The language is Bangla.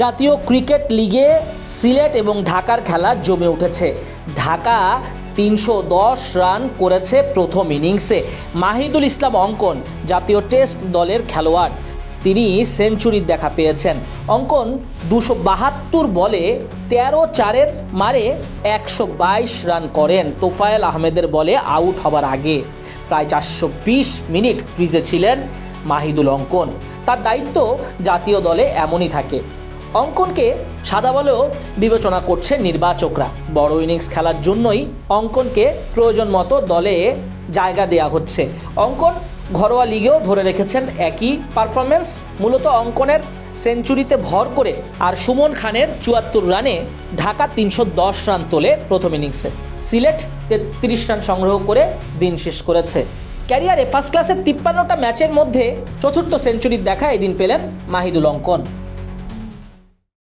জাতীয় ক্রিকেট লিগে সিলেট এবং ঢাকার খেলা জমে উঠেছে। ঢাকা তিনশো দশ রান করেছে প্রথম ইনিংসে। মাহিদুল ইসলাম অঙ্কন জাতীয় টেস্ট দলের খেলোয়াড়। তিনি সেঞ্চুরির দেখা পেয়েছেন। অঙ্কন দুশো বাহাত্তর বলে তেরো চারের মারে একশো বাইশ রান করেন তোফায়েল আহমেদের বলে আউট হবার আগে। প্রায় চারশো বিশ মিনিট ক্রিজে ছিলেন মাহিদুল অঙ্কন। তার দায়িত্ব জাতীয় দলে এমনই থাকে। অঙ্কনকে সাদা বলেও বিবেচনা করছে নির্বাচকরা। বড় ইনিংস খেলার জন্যই অঙ্কনকে প্রয়োজন মতো দলে জায়গা দেওয়া হচ্ছে। অঙ্কন ঘরোয়া লিগেও ধরে রেখেছেন একই পারফরমেন্স মূলত অঙ্কনের সেঞ্চুরিতে ভর করে আর সুমন খানের চুয়াত্তর রানে ঢাকা তিনশো দশ রান তোলে প্রথম ইনিংসে। সিলেট তেত্রিশ রান সংগ্রহ করে দিন শেষ করেছে। ক্যারিয়ারে ফার্স্ট ক্লাসের তিপ্পান্নটা ম্যাচের মধ্যে চতুর্থ সেঞ্চুরির দেখা এদিন পেলেন মাহিদুল অঙ্কন।